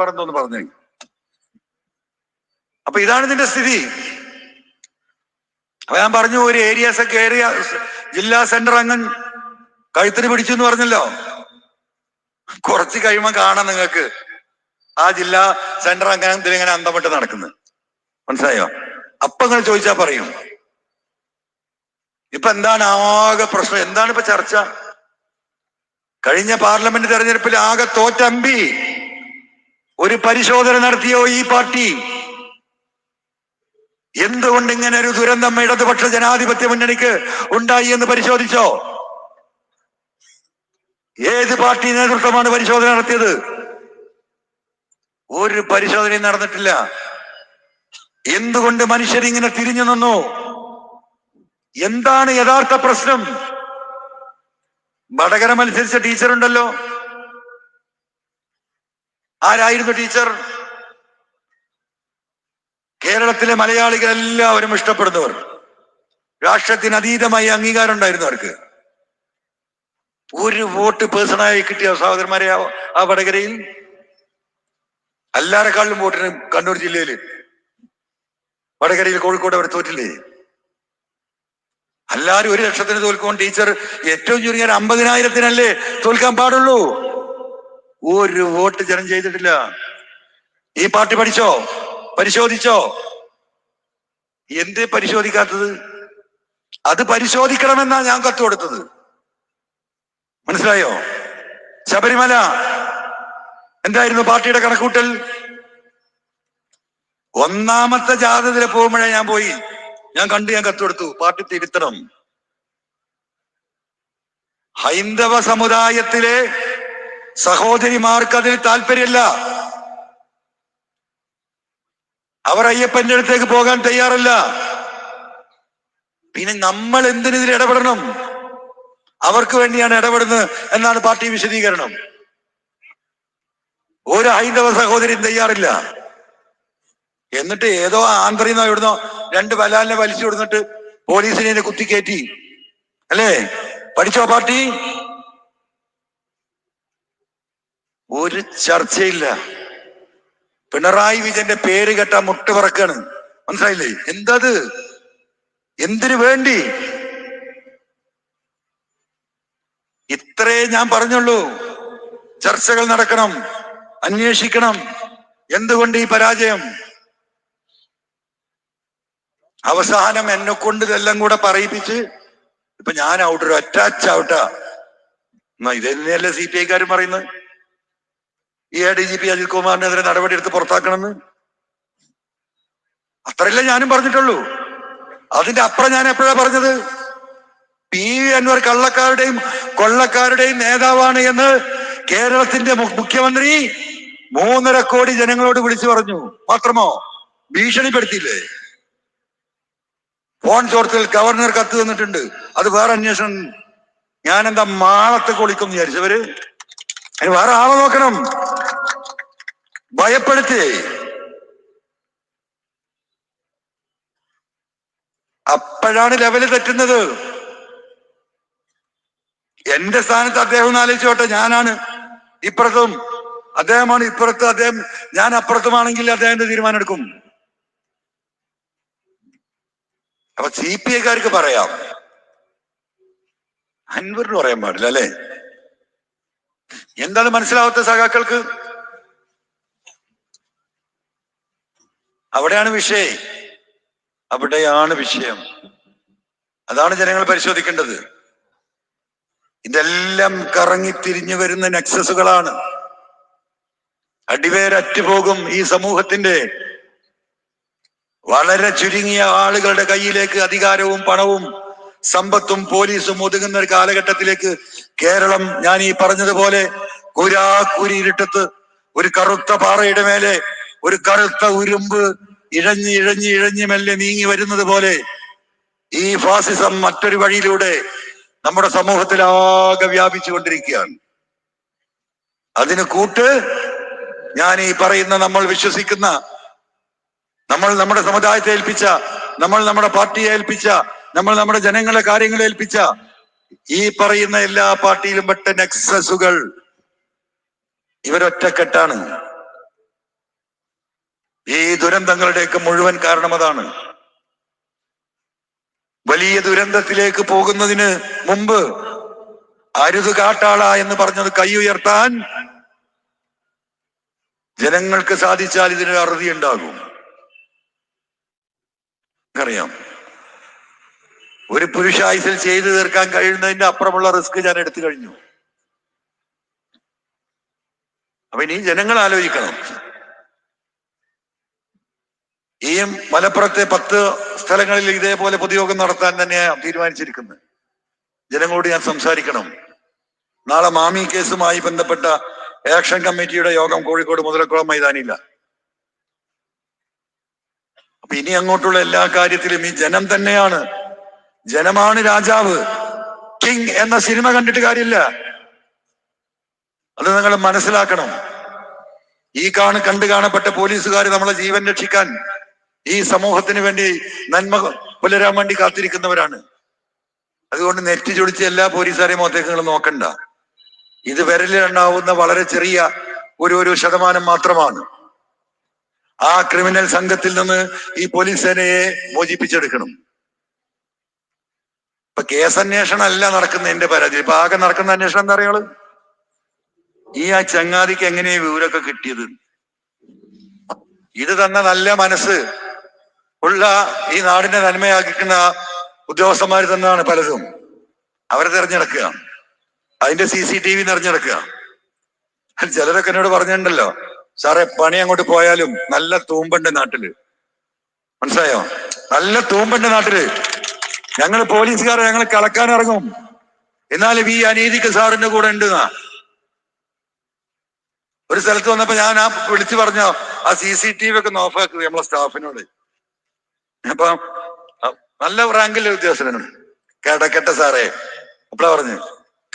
പറഞ്ഞൊന്ന് പറഞ്ഞു. അപ്പൊ ഇതാണ് ഇതിന്റെ സ്ഥിതി. അപ്പൊ ഞാൻ പറഞ്ഞു ഒരു ഒക്കെ ഏരിയ ജില്ലാ സെന്റർ അങ്ങൻ കഴുത്തിന് പിടിച്ചു എന്ന് പറഞ്ഞല്ലോ. കുറച്ച് കഴിയുമ്പോൾ കാണാം നിങ്ങൾക്ക് ആ ജില്ലാ സെന്റർ അങ്ങനെ ഇങ്ങനെ അന്തമിട്ട് നടക്കുന്നത്. മനസ്സിലായോ? അപ്പൊ നിങ്ങൾ ചോദിച്ചാ പറയും. ഇപ്പൊ എന്താണ് ആകെ പ്രശ്നം? എന്താണ് ഇപ്പൊ ചർച്ച? കഴിഞ്ഞ പാർലമെന്റ് തെരഞ്ഞെടുപ്പിൽ ആകെ തോറ്റമ്പി ഒരു പരിശോധന നടത്തിയോ ഈ പാർട്ടി? എന്തുകൊണ്ട് ഇങ്ങനെ ഒരു ദുരന്തം ഇടതുപക്ഷ ജനാധിപത്യ മുന്നണിക്ക് ഉണ്ടായി എന്ന് പരിശോധിച്ചോ? ഏത് പാർട്ടി നേതൃത്വമാണ് പരിശോധന നടത്തിയത്? ഒരു പരിശോധനയും നടന്നിട്ടില്ല. എന്തുകൊണ്ട് മനുഷ്യരിങ്ങനെ തിരിഞ്ഞു നിന്നു? എന്താണ് യഥാർത്ഥ പ്രശ്നം? വടകര മത്സരിച്ച ടീച്ചർ ഉണ്ടല്ലോ ആരായിരുന്നു ടീച്ചർ? കേരളത്തിലെ മലയാളികൾ എല്ലാവരും ഇഷ്ടപ്പെടുന്നവർ. രാഷ്ട്രത്തിന് അതീതമായി അംഗീകാരം ഉണ്ടായിരുന്നു അവർക്ക്. ഒരു വോട്ട് പേഴ്സണായി കിട്ടിയ സഹോദരന്മാരെ ആ- വടകരയിൽ അല്ലാരെക്കാളിലും വോട്ടിന് കണ്ണൂർ ജില്ലയിൽ. വടകരയിൽ കോഴിക്കോട് അവർ തോറ്റില്ലേ? എല്ലാരും ഒരു ലക്ഷത്തിന് തോൽക്കുമ്പോൾ ടീച്ചർ ഏറ്റവും ചുരുങ്ങിയ അമ്പതിനായിരത്തിനല്ലേ തോൽക്കാൻ പാടുള്ളൂ? ഒരു വോട്ട് ജനം ചെയ്തിട്ടില്ല. ഈ പാർട്ടി പഠിച്ചോ? പരിശോധിച്ചോ? എന്ത് പരിശോധിക്കാത്തത്? അത് പരിശോധിക്കണമെന്നാ ഞാൻ കത്ത് കൊടുത്തത്. മനസ്സിലായോ? ശബരിമല എന്തായിരുന്നു പാർട്ടിയുടെ കണക്കൂട്ടൽ? ഒന്നാമത്തെ ജാഥത്തിൽ പോകുമ്പോഴേ ഞാൻ പോയി. ഞാൻ കണ്ടു ഞാൻ കത്ത് കൊടുത്തു. പാർട്ടി തിരുത്തണം. ഹൈന്ദവ സമുദായത്തിലെ സഹോദരിമാർക്ക് അതിന് താല്പര്യമില്ല. അവർ അയ്യപ്പന്റെ അടുത്തേക്ക് പോകാൻ തയ്യാറല്ല. പിന്നെ നമ്മൾ എന്തിനെതിരെ ഇടപെടണം? അവർക്ക് വേണ്ടിയാണ് ഇടപെടുന്നത് എന്നാണ് പാർട്ടി വിശദീകരണം. ഒരു ഹൈന്ദവ സഹോദരിയും തയ്യാറില്ല. എന്നിട്ട് ഏതോ ആന്ധ്രയിന്നോ ഇവിടുന്നോ രണ്ട് ബലാലിനെ വലിച്ചു കൊടുത്തിട്ട് പോലീസിനെ കുത്തിക്കയറ്റി അല്ലേ? പഠിച്ചോ പാർട്ടി? ഒരു ചർച്ചയില്ല. പിണറായി വിജയന്റെ പേര് കേട്ട മുട്ട് പറക്കാണ്. മനസ്സിലായില്ലേ? എന്തത്? എന്തിനു വേണ്ടി? ഇത്രേ ഞാൻ പറഞ്ഞുള്ളൂ. ചർച്ചകൾ നടക്കണം അന്വേഷിക്കണം. എന്തുകൊണ്ട് ഈ പരാജയം? അവസാനം എന്നെ കൊണ്ട് ഇതെല്ലാം കൂടെ പറയിപ്പിച്ച് ഇപ്പൊ ഞാൻ ഔട്ട് ഒരു അറ്റാച്ച് ഇതെന്നെയല്ലേ ഇതന്നെയല്ലേ സി പി ഐക്കാരും പറയുന്നത്? ഈ A D G P Ajith കുമാറിനെതിരെ നടപടി എടുത്ത് പുറത്താക്കണമെന്ന്? അത്രയല്ലേ ഞാനും പറഞ്ഞിട്ടുള്ളൂ. അതിന്റെ അപ്പുറം ഞാൻ എപ്പോഴാ പറഞ്ഞത്? പി വി അൻവർ കള്ളക്കാരുടെയും കൊള്ളക്കാരുടെയും നേതാവാണ് എന്ന് കേരളത്തിന്റെ മുഖ്യമന്ത്രി മൂന്നര കോടി ജനങ്ങളോട് വിളിച്ചു പറഞ്ഞു. മാത്രമോ? ഭീഷണിപ്പെടുത്തിയില്ലേ? ഫോൺ ചോർത്തിൽ ഗവർണർ കത്ത് തന്നിട്ടുണ്ട്. അത് വേറെ അന്വേഷണം. ഞാൻ എന്താ മാളത്ത് കൊളിക്കും വിചാരിച്ചവര്? വേറെ ആളെ നോക്കണം. ഭയപ്പെടുത്തി. അപ്പോഴാണ് ലെവൽ തെറ്റുന്നത്. എന്റെ സ്ഥാനത്ത് അദ്ദേഹം ഒന്ന് ആലോചിച്ചോട്ടെ ഞാനാണ് ഇപ്പുറത്തും. അദ്ദേഹമാണ് ഇപ്പുറത്ത് അദ്ദേഹം ഞാൻ അപ്പുറത്തുമാണെങ്കിൽ അദ്ദേഹത്തിന്റെ തീരുമാനം എടുക്കും? അപ്പൊ സി പി ഐക്കാർക്ക് പറയാം. അൻവറിന് പറയാൻ പാടില്ല അല്ലെ? എന്താണ് മനസ്സിലാവാത്ത സഖാക്കൾക്ക്? അവിടെയാണ് വിഷയം. അവിടെയാണ് വിഷയം. അതാണ് ജനങ്ങൾ പരിശോധിക്കേണ്ടത്. ഇതെല്ലാം കറങ്ങി തിരിഞ്ഞു വരുന്ന നെക്സസുകളാണ്. അടിവേരറ്റുപോകും ഈ സമൂഹത്തിന്റെ. വളരെ ചുരുങ്ങിയ ആളുകളുടെ കയ്യിലേക്ക് അധികാരവും പണവും സമ്പത്തും പോലീസും ഒതുങ്ങുന്ന ഒരു കാലഘട്ടത്തിലേക്ക് കേരളം ഞാൻ ഈ പറഞ്ഞതുപോലെ കുരാക്കുരി ഇരുട്ടത്ത് ഒരു കറുത്ത പാറയുടെ മേലെ ഒരു കറുത്ത ഉരുമ്പ് ഇഴഞ്ഞ് ഇഴഞ്ഞ് ഇഴഞ്ഞ് മെല്ലെ നീങ്ങി വരുന്നത് പോലെ ഈ ഫാസിസം മറ്റൊരു വഴിയിലൂടെ നമ്മുടെ സമൂഹത്തിൽ ആകെ വ്യാപിച്ചു കൊണ്ടിരിക്കുകയാണ്. അതിന് കൂട്ട് ഞാൻ ഈ പറയുന്ന നമ്മൾ വിശ്വസിക്കുന്ന നമ്മൾ നമ്മുടെ സമുദായത്തെ ഏൽപ്പിച്ച നമ്മൾ നമ്മുടെ പാർട്ടിയെ ഏൽപ്പിച്ച നമ്മൾ നമ്മുടെ ജനങ്ങളെ കാര്യങ്ങളെ ഏൽപ്പിച്ച ഈ പറയുന്ന എല്ലാ പാർട്ടിയിലും പെട്ട നെക്സസുകൾ ഇവരൊറ്റക്കെട്ടാണ്. ഈ ദുരന്തങ്ങളുടെയൊക്കെ മുഴുവൻ കാരണം അതാണ്. വലിയ ദുരന്തത്തിലേക്ക് പോകുന്നതിന് മുമ്പ് അരുത് കാട്ടാള എന്ന് പറഞ്ഞത് കൈ ഉയർത്താൻ ജനങ്ങൾക്ക് സാധിച്ചാൽ ഇതിനൊരു അറുതി ഉണ്ടാകും. അറിയാം ഒരു പുരുഷായുസിൽ ചെയ്തു തീർക്കാൻ കഴിയുന്നതിന്റെ അപ്പുറമുള്ള റിസ്ക് ഞാൻ എടുത്തു കഴിഞ്ഞു. അപ്പൊ ഇനി ജനങ്ങൾ ആലോചിക്കണം. ഈ മലപ്പുറത്തെ പത്ത് സ്ഥലങ്ങളിൽ ഇതേപോലെ പൊതുയോഗം നടത്താൻ തന്നെയാണ് തീരുമാനിച്ചിരിക്കുന്നത്. ജനങ്ങളോട് ഞാൻ സംസാരിക്കണം. നാളെ മാമി കേസുമായി ബന്ധപ്പെട്ട ആക്ഷൻ കമ്മിറ്റിയുടെ യോഗം കോഴിക്കോട് മുതലക്കുളം മൈതാനില്ല അപ്പൊ ഇനി അങ്ങോട്ടുള്ള എല്ലാ കാര്യത്തിലും ഈ ജനം തന്നെയാണ്. ജനമാണ് രാജാവ്. കിങ് എന്ന സിനിമ കണ്ടിട്ട് കാര്യമില്ല. അത് നിങ്ങൾ മനസ്സിലാക്കണം. ഈ കാണ് കണ്ടു കാണപ്പെട്ട പോലീസുകാർ നമ്മളെ ജീവൻ രക്ഷിക്കാൻ ഈ സമൂഹത്തിന് വേണ്ടി നന്മ പുലരാൻ വേണ്ടി കാത്തിരിക്കുന്നവരാണ്. അതുകൊണ്ട് നെറ്റ് ചൊടിച്ച് എല്ലാ പോലീസുകാരെയും മുഖത്തേക്ക് നോക്കണ്ട. ഇത് വിരലിലുണ്ടാവുന്ന വളരെ ചെറിയ ഒരു ഒരു ശതമാനം മാത്രമാണ്. ആ ക്രിമിനൽ സംഘത്തിൽ നിന്ന് ഈ പോലീസ് സേനയെ മോചിപ്പിച്ചെടുക്കണം. ഇപ്പൊ കേസന്വേഷണം അല്ല നടക്കുന്ന എന്റെ പരാതി. ഇപ്പൊ ആകെ നടക്കുന്ന അന്വേഷണം എന്താ അറിയാൾ ഈ ആ ചങ്ങാതിക്ക് എങ്ങനെയാ വിവരമൊക്കെ കിട്ടിയത്? ഇത് തന്ന നല്ല മനസ്സ് ഉള്ള ഈ നാടിനെ നന്മയാക്കിക്കുന്ന ഉദ്യോഗസ്ഥന്മാർ തന്നെയാണ് പലതും. അവരെ തെരഞ്ഞെടുക്കുക. അതിന്റെ സി സി ടി വി തെരഞ്ഞെടുക്കുക. ചിലരൊക്കെ എന്നോട് പറഞ്ഞിട്ടുണ്ടല്ലോ സാറേ പണി അങ്ങോട്ട് പോയാലും നല്ല തൂമ്പുണ്ട് നാട്ടിൽ. മനസ്സിലായോ? നല്ല തൂമ്പുണ്ട് നാട്ടിൽ. ഞങ്ങൾ പോലീസുകാരെ ഞങ്ങൾ കളക്കാൻ ഇറങ്ങും. എന്നാലും ഈ അനീതിക്ക് സാറിന്റെ കൂടെ ഉണ്ട് ഒരു സ്ഥലത്ത് വന്നപ്പോ ഞാൻ ആ വിളിച്ചു പറഞ്ഞോ ആ സി സി ടി വി ഒക്കെ നോഫാക്കുക നമ്മളെ സ്റ്റാഫിനോട്. അപ്പൊ നല്ല റാങ്കിലെ ഉദ്യോഗസ്ഥനാണ്. കേടക്കെട്ട സാറേ. അപ്പളാ പറഞ്ഞു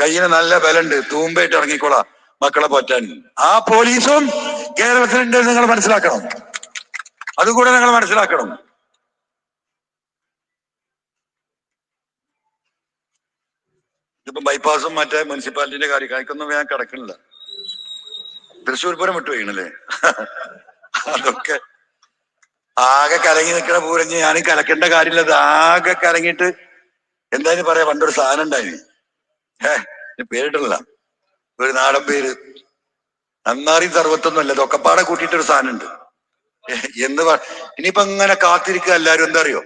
കയ്യിന് നല്ല ബലുണ്ട് തൂമ്പേറ്റ് ഇറങ്ങിക്കോളാം മക്കളെ പോറ്റാൻ. ആ പോലീസും കേരളത്തിലുണ്ട് നിങ്ങൾ മനസ്സിലാക്കണം. അതുകൂടെ നിങ്ങൾ മനസ്സിലാക്കണം. ഇതിപ്പോ ബൈപ്പാസും മറ്റേ മുനിസിപ്പാലിറ്റിന്റെ കാര്യം കായ്ക്കൊന്നും ഞാൻ കിടക്കണില്ല. തൃശ്ശൂർ പൂരം വിട്ടു വീണല്ലേ അതൊക്കെ ആകെ കലങ്ങി നിൽക്കണ പൂരഞ്ഞ് ഞാൻ കലക്കേണ്ട കാര്യമില്ല അത് ആകെ കലങ്ങിയിട്ട് എന്തായാലും പറയാ പണ്ടൊരു സാധനം ഉണ്ടായിന്. ഏഹ് പേരിട്ടില്ല ഒരു നാടൻ പേര്. നന്നാറി സർവത്തൊന്നുമല്ല അല്ല കൂട്ടിയിട്ട് ഒരു സാധനം ഉണ്ട് എന്ന് പറ ഇനിയിപ്പോ ഇങ്ങനെ കാത്തിരിക്കുക എല്ലാരും എന്താ അറിയോ?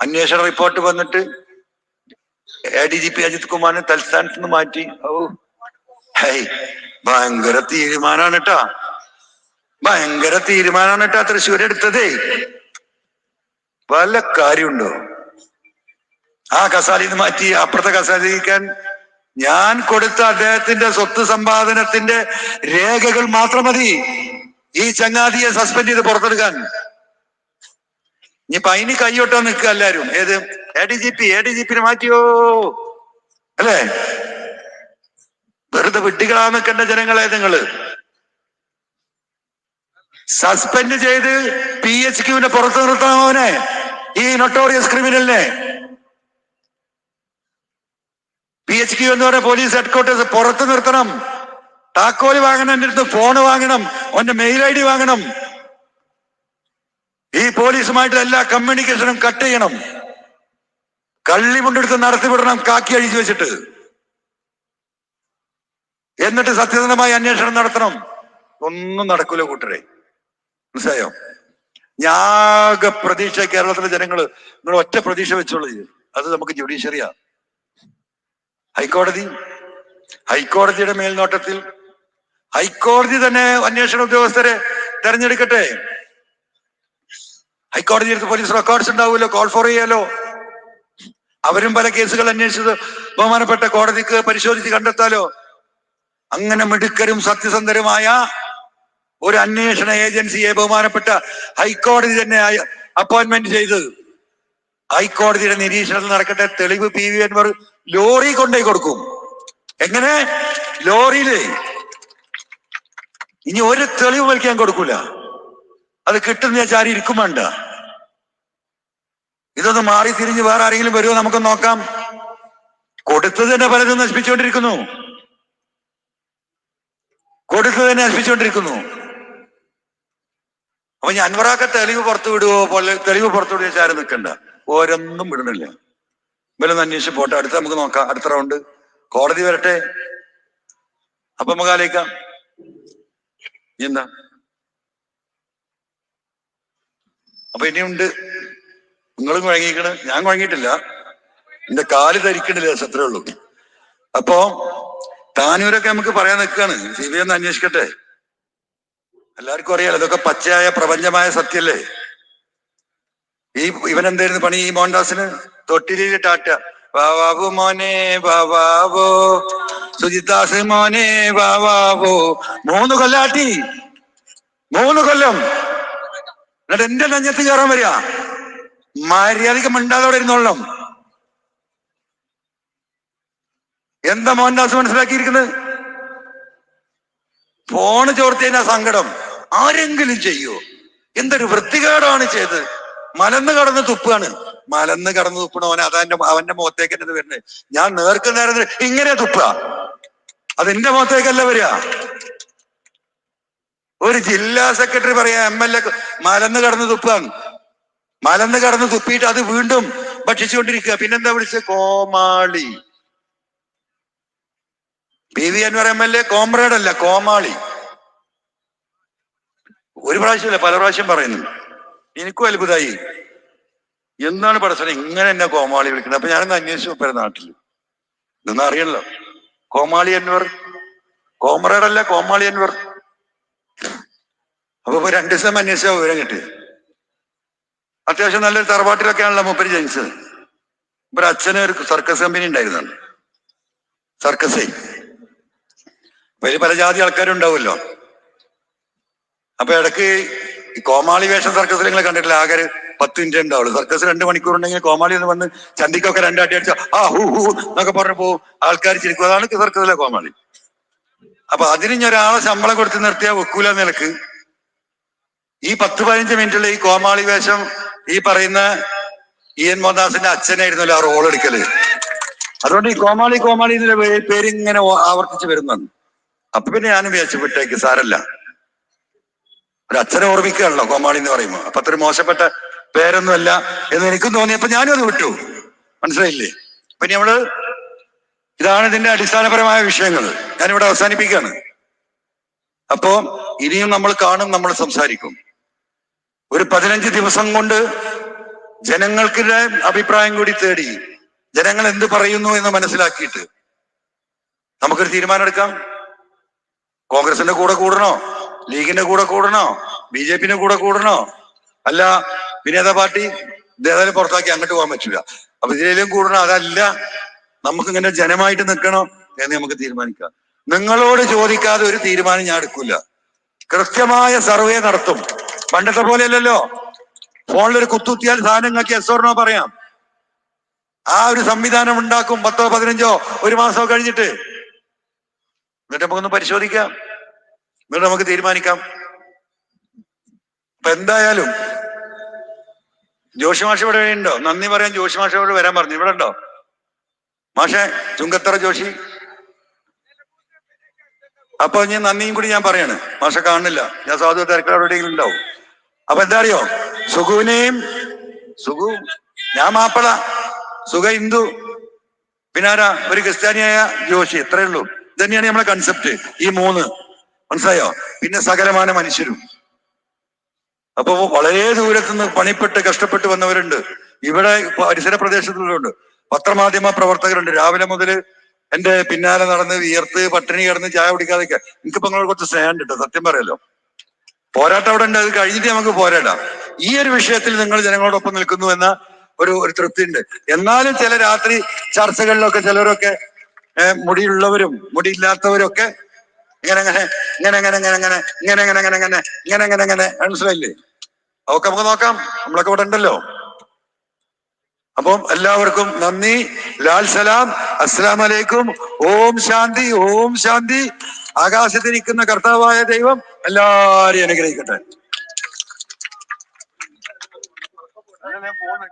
അന്വേഷണ റിപ്പോർട്ട് വന്നിട്ട് A D G P Ajith കുമാറിനെ തൽസ്ഥാനത്ത് നിന്ന് മാറ്റി. ഓ ഹൈ ഭയങ്കര തീരുമാനാണ് കേട്ടാ. ഭയങ്കര തീരുമാനമാണ് കേട്ടാ തൃശ്ശൂർ എടുത്തതേ. വല്ല കാര്യമുണ്ടോ? ആ കസാലിന്ന് മാറ്റി അപ്പുറത്തെ കസാലിക്കാൻ ഞാൻ കൊടുത്ത അദ്ദേഹത്തിന്റെ സ്വത്ത് സമ്പാദനത്തിന്റെ രേഖകൾ മാത്രം മതി. ഈ ചങ്ങാതിയെ സസ്പെൻഡ് ചെയ്ത് പുറത്തെടുക്കാൻ. ഇനി അതിന് കൈയൊട്ടാൻ നിൽക്കുക എല്ലാരും ഏത്? A D G P A D G പിന്നെ മാറ്റിയോ? അല്ലേ? വെറുതെ വിട്ടികളാ നിൽക്കേണ്ട ജനങ്ങളെ നിങ്ങൾ. സസ്പെൻഡ് ചെയ്ത് പി എച്ച് ക്യൂവിനെ പുറത്തു നിർത്താമോനെ ഈ നൊട്ടോറിയസ് ക്രിമിനലിനെ പി എച്ച് ക്യൂ എന്ന് പറഞ്ഞ പോലീസ് ഹെഡ്ക്വാർട്ടേഴ്സ് പുറത്തു നിർത്തണം. താക്കോൽ വാങ്ങണം എന്റെ അടുത്ത് ഫോണ് വാങ്ങണം ഒന്റെ മെയിൽ ഐ ഡി വാങ്ങണം. ഈ പോലീസുമായിട്ട് എല്ലാ കമ്മ്യൂണിക്കേഷനും കട്ട് ചെയ്യണം. കള്ളി കൊണ്ടെടുത്ത് നടത്തിവിടണം കാക്കി അഴിച്ചു വെച്ചിട്ട്. എന്നിട്ട് സത്യസന്ധമായി അന്വേഷണം നടത്തണം. ഒന്നും നടക്കൂല കൂട്ടരെ. മനസ്സിലായോ? ഞാകെ പ്രതീക്ഷ കേരളത്തിലെ ജനങ്ങൾ നിങ്ങൾ ഒറ്റ പ്രതീക്ഷ വെച്ചോളൂ. അത് നമുക്ക് ജുഡീഷ്യറിയാ ഹൈക്കോടതി ഹൈക്കോടതിയുടെ മേൽനോട്ടത്തിൽ ഹൈക്കോടതി തന്നെ അന്വേഷണ ഉദ്യോഗസ്ഥരെ തെരഞ്ഞെടുക്കട്ടെ. ഹൈക്കോടതി എടുത്ത് പോലീസ് റെക്കോർഡ്സ് ഉണ്ടാവുമല്ലോ കോൾ ഫോർ ചെയ്യാലോ. അവരും പല കേസുകൾ അന്വേഷിച്ചത് ബഹുമാനപ്പെട്ട കോടതിക്ക് പരിശോധിച്ച് കണ്ടെത്താലോ. അങ്ങനെ മിടുക്കരും സത്യസന്ധരുമായ ഒരു അന്വേഷണ ഏജൻസിയെ ബഹുമാനപ്പെട്ട ഹൈക്കോടതി തന്നെ അപ്പോയിന്റ്മെന്റ് ചെയ്ത്. ഹൈക്കോടതിയുടെ നിരീക്ഷണത്തിൽ നടക്കട്ടെ തെളിവ് പി വി അൻവർ ലോറി കൊണ്ടുപോയി കൊടുക്കും. എങ്ങനെ? ലോറിയിൽ. ഇനി ഒരു തെളിവ് വലിക്കാൻ കൊടുക്കൂല. അത് കിട്ടുന്ന ചാരി ഇരിക്കും വേണ്ട. ഇതൊന്ന് മാറി തിരിഞ്ഞ് വേറെ ആരെങ്കിലും വരുമോ നമുക്ക് നോക്കാം. കൊടുത്തത് തന്നെ പലതും നശിപ്പിച്ചുകൊണ്ടിരിക്കുന്നു. കൊടുത്തത് തന്നെ നശിപ്പിച്ചുകൊണ്ടിരിക്കുന്നു. അപ്പൊ ഞാൻ അൻവറാക്ക തെളിവ് പുറത്തു വിടുവോ? പോലെ തെളിവ് പുറത്തു വിടുവോ ആരും നിൽക്കണ്ട ഓരോന്നും വിടണില്ല ഇവരൊന്ന് അന്വേഷിച്ച് പോട്ടെ. അടുത്ത നമുക്ക് നോക്കാം. അടുത്ത റൗണ്ട്. കോടതി വരട്ടെ. അപ്പൊ നമുക്ക് ആലോചിക്കാം. എന്താ? അപ്പൊ ഇനിയുണ്ട്. നിങ്ങളും കുഴങ്ങിക്കണ്. ഞാൻ കുഴങ്ങിയിട്ടില്ല. എന്റെ കാൽ ധരിക്കണില്ല. അത്രേ ഉള്ളൂ. അപ്പോ താനൂരൊക്കെ നമുക്ക് പറയാൻ നിൽക്കാണ് സി ബി ഒന്ന് അന്വേഷിക്കട്ടെ. എല്ലാവർക്കും അറിയാലോ ഇതൊക്കെ പച്ചയായ പ്രപഞ്ചമായ സത്യല്ലേ? ഈ ഇവൻ എന്തായിരുന്നു പണി ഈ മോഹൻദാസിന്? തൊട്ടിലിൽ ടാറ്റ. വാവാവോ മോനെ വാവാവോ സുജിദാസ് മോനെ വാവാവോ മൂന്ന് കൊല്ലാട്ടി മൂന്ന് കൊല്ലം. എന്നിട്ട് എന്റെ നെഞ്ഞത്ത് കയറാൻ വരിക. മര്യാദയ്ക്ക് മിണ്ടാതോടെ ഇരുന്നോളം ഇരുന്നോളണം. എന്താ മോഹൻദാസ് മനസ്സിലാക്കിയിരിക്കുന്നത്? ഫോണ് ചോർത്തിയതിനാ സങ്കടം. ആരെങ്കിലും ചെയ്യോ? എന്തൊരു വൃത്തികേടാണ് ചെയ്ത് മലന്ന് കടന്ന് തുപ്പാണ്. മലന്ന് കടന്ന് തുപ്പണവൻ അതാന്റെ അവന്റെ മുഖത്തേക്ക് എന്നത് വരുന്നത്. ഞാൻ നേർക്ക് നേരം ഇങ്ങനെ തുപ്പ. അതെന്റെ മുഖത്തേക്കല്ല വരിക. ഒരു ജില്ലാ സെക്രട്ടറി പറയാ എം എൽ എ മലന്ന് കടന്ന് തുപ്പാണ് മലന്ന് കടന്ന് തുപ്പിയിട്ട് അത് വീണ്ടും ഭക്ഷിച്ചുകൊണ്ടിരിക്കുക. പിന്നെന്താ വിളിച്ചത്? കോമാളി. B V Anvar M L A comrade അല്ല കോമാളി. ഒരു പ്രാവശ്യമല്ല പല പ്രാവശ്യം പറയുന്നു. എനിക്കും അത്ഭുതമായി. എന്താണ് പടച്ചനെ ഇങ്ങനെ എന്നെ കോമാളി വിളിക്കുന്നത്? അപ്പൊ ഞാനൊന്ന് അന്വേഷിച്ചു പോരെ നാട്ടിൽ ഇതൊന്നും അറിയണല്ലോ. കോമാളി എന്നിവർ അല്ല കോമാളി എന്നിവർ അപ്പൊ രണ്ടു ദിവസം അന്വേഷിച്ച വിവരം കിട്ടി അത്യാവശ്യം നല്ലൊരു തറവാട്ടിലൊക്കെയാണല്ലോ മൂപ്പര് ജനിച്ചത്. ഇപ്പൊ അച്ഛന് ഒരു സർക്കസ് കമ്പനി ഉണ്ടായിരുന്നുണ്ട് സർക്കസേ. വലിയ പല ജാതി ആൾക്കാരുണ്ടാവുമല്ലോ അപ്പൊ ഇടയ്ക്ക് കോമാളി വേഷം സർക്കസിൽ നിങ്ങൾ കണ്ടിട്ടില്ല? ആകെ പത്ത് മിനിറ്റ് ഉണ്ടാവുള്ളൂ. സർക്കസ് രണ്ട് മണിക്കൂർ ഉണ്ടെങ്കിൽ കോമാളി എന്ന് വന്ന് ചന്തിക്കൊക്കെ രണ്ടാട്ടി അടിച്ച ആ ഹൂ ഹൂ എന്നൊക്കെ പറഞ്ഞു പോകും. ആൾക്കാർ ചിരിക്കും. അതാണ് സർക്കസിലെ കോമാളി. അപ്പൊ അതിന് ഒരാളെ ശമ്പളം കൊടുത്ത് നിർത്തിയാൽ വെക്കൂല നിലയ്ക്ക് ഈ പത്ത് പതിനഞ്ച് മിനിറ്റുള്ള ഈ കോമാളി വേഷം ഈ പറയുന്ന ഇ എൻ മോഹൻദാസിന്റെ അച്ഛനായിരുന്നല്ലോ ആ റോൾ എടുക്കൽ? അതുകൊണ്ട് ഈ കോമാളി കോമാളി പേര് ഇങ്ങനെ ആവർത്തിച്ച് വരുന്നുണ്ട്. അപ്പൊ പിന്നെ ഞാനും വിചാരിച്ചു വിട്ടേക്ക് സാരല്ല. ഒരു അച്ഛനെ ഓർമ്മിക്കുകയാണല്ലോ കോമാളി എന്ന് പറയുമ്പോ അപ്പൊ അത്ര മോശപ്പെട്ട പേരൊന്നുമല്ല എന്ന് എനിക്കും തോന്നിയപ്പോ ഞാനും അത് വിട്ടു. മനസ്സിലായില്ലേ? അപ്പൊ നമ്മൾ ഇതാണ് ഇതിന്റെ അടിസ്ഥാനപരമായ വിഷയങ്ങൾ. ഞാനിവിടെ അവസാനിപ്പിക്കുകയാണ്. അപ്പോ ഇനിയും നമ്മൾ കാണും നമ്മൾ സംസാരിക്കും. ഒരു പതിനഞ്ച് ദിവസം കൊണ്ട് ജനങ്ങൾക്കിടെ അഭിപ്രായം കൂടി തേടി ജനങ്ങൾ എന്ത് പറയുന്നു എന്ന് മനസ്സിലാക്കിയിട്ട് നമുക്കൊരു തീരുമാനം എടുക്കാം കോൺഗ്രസിന്റെ കൂടെ കൂടണോ? ലീഗിന്റെ കൂടെ കൂടണോ? ബി ജെ പിന്റെ കൂടെ കൂടണോ? അല്ല വിനേതാ പാർട്ടി ഇതേതായാലും പുറത്താക്കി അങ്ങോട്ട് പോകാൻ പറ്റില്ല. അപ്പൊ ഇതിലേലും കൂടണം? അതല്ല. നമുക്ക് ഇങ്ങനെ ജനമായിട്ട് നിൽക്കണോ എന്ന് നമുക്ക് തീരുമാനിക്കാം. നിങ്ങളോട് ചോദിക്കാതെ ഒരു തീരുമാനം ഞാൻ എടുക്കൂല. കൃത്യമായ സർവേ നടത്തും. പണ്ടത്തെ പോലെയല്ലല്ലോ. ഫോണിലൊരു കുത്തുത്തിയാൽ സാധനങ്ങൾക്ക് എസ്ഓർണോ പറയാം. ആ ഒരു സംവിധാനം ഉണ്ടാക്കും പത്തോ പതിനഞ്ചോ ഒരു മാസമോ കഴിഞ്ഞിട്ട്. എന്നിട്ട് നമുക്കൊന്ന് പരിശോധിക്കാം. എന്നിട്ട് നമുക്ക് തീരുമാനിക്കാം. അപ്പൊ എന്തായാലും ജോഷി മാഷ ഇവിടെ ഉണ്ടോ? നന്ദി പറയാൻ ജോഷി മാഷ ഇവിടെ വരാൻ പറഞ്ഞു. ഇവിടെ ഉണ്ടോ? മാഷെ ചുങ്കത്തറ ജോഷി. അപ്പൊ ഞാൻ നന്ദിയും കൂടി ഞാൻ പറയാണ്. മാഷ കാണുന്നില്ല. ഞാൻ സാധു തിരക്കിൽ എവിടെയെങ്കിലും ഉണ്ടാവും. അപ്പൊ എന്താ അറിയോ? സുഖുവിനെയും സുഖു ഞാൻ മാപ്പള സുഖ ഹിന്ദു പിന്നാരാ ഒരു ക്രിസ്ത്യാനിയായ ജോഷി. ഇത്രയേ ഉള്ളൂ. ഇത് തന്നെയാണ് നമ്മളെ കൺസെപ്റ്റ് ഈ മൂന്ന്. മനസ്സിലായോ? പിന്നെ സകലമാന മനുഷ്യരും. അപ്പൊ വളരെ ദൂരത്ത് നിന്ന് പണിപ്പെട്ട് കഷ്ടപ്പെട്ട് വന്നവരുണ്ട്. ഇവിടെ പരിസര പ്രദേശത്തുള്ളവരുണ്ട്. പത്രമാധ്യമ പ്രവർത്തകരുണ്ട്. രാവിലെ മുതൽ എന്റെ പിന്നാലെ നടന്ന് വിയർത്ത് പട്ടിണി കിടന്ന് ചായ കുടിക്കാതൊക്കെ എനിക്കിപ്പോ നിങ്ങളോട് കുറച്ച് സ്നേഹം കിട്ടും ട്ടോ, സത്യം പറയാലോ പോരാട്ടം അവിടെ ഉണ്ട്. അത് കഴിഞ്ഞിട്ട് നമുക്ക് പോരാടാം. ഈ ഒരു വിഷയത്തിൽ നിങ്ങൾ ജനങ്ങളോടൊപ്പം നിൽക്കുന്നു എന്ന ഒരു ഒരു തൃപ്തി ഉണ്ട് എന്നാലും ചില രാത്രി ചർച്ചകളിലൊക്കെ ചിലരൊക്കെ മുടിയുള്ളവരും മുടിയില്ലാത്തവരൊക്കെ ഇങ്ങനെ അങ്ങനെ ഇങ്ങനെ അങ്ങനെ ഇങ്ങനെ അങ്ങനെ ഇങ്ങനെ അങ്ങനെ ഇങ്ങനെ അങ്ങനെ മനസ്സിലായില്ലേ അതൊക്കെ നമുക്ക് നോക്കാം നമ്മളൊക്കെ ഇവിടെ ഉണ്ടല്ലോ അപ്പം എല്ലാവർക്കും നന്ദി ലാൽ സലാം അസ്സലാം വലൈക്കും ഓം ശാന്തി ഓം ശാന്തി ആകാശത്തിരിക്കുന്ന കർത്താവായ ദൈവം എല്ലാരെയും അനുഗ്രഹിക്കട്ടെ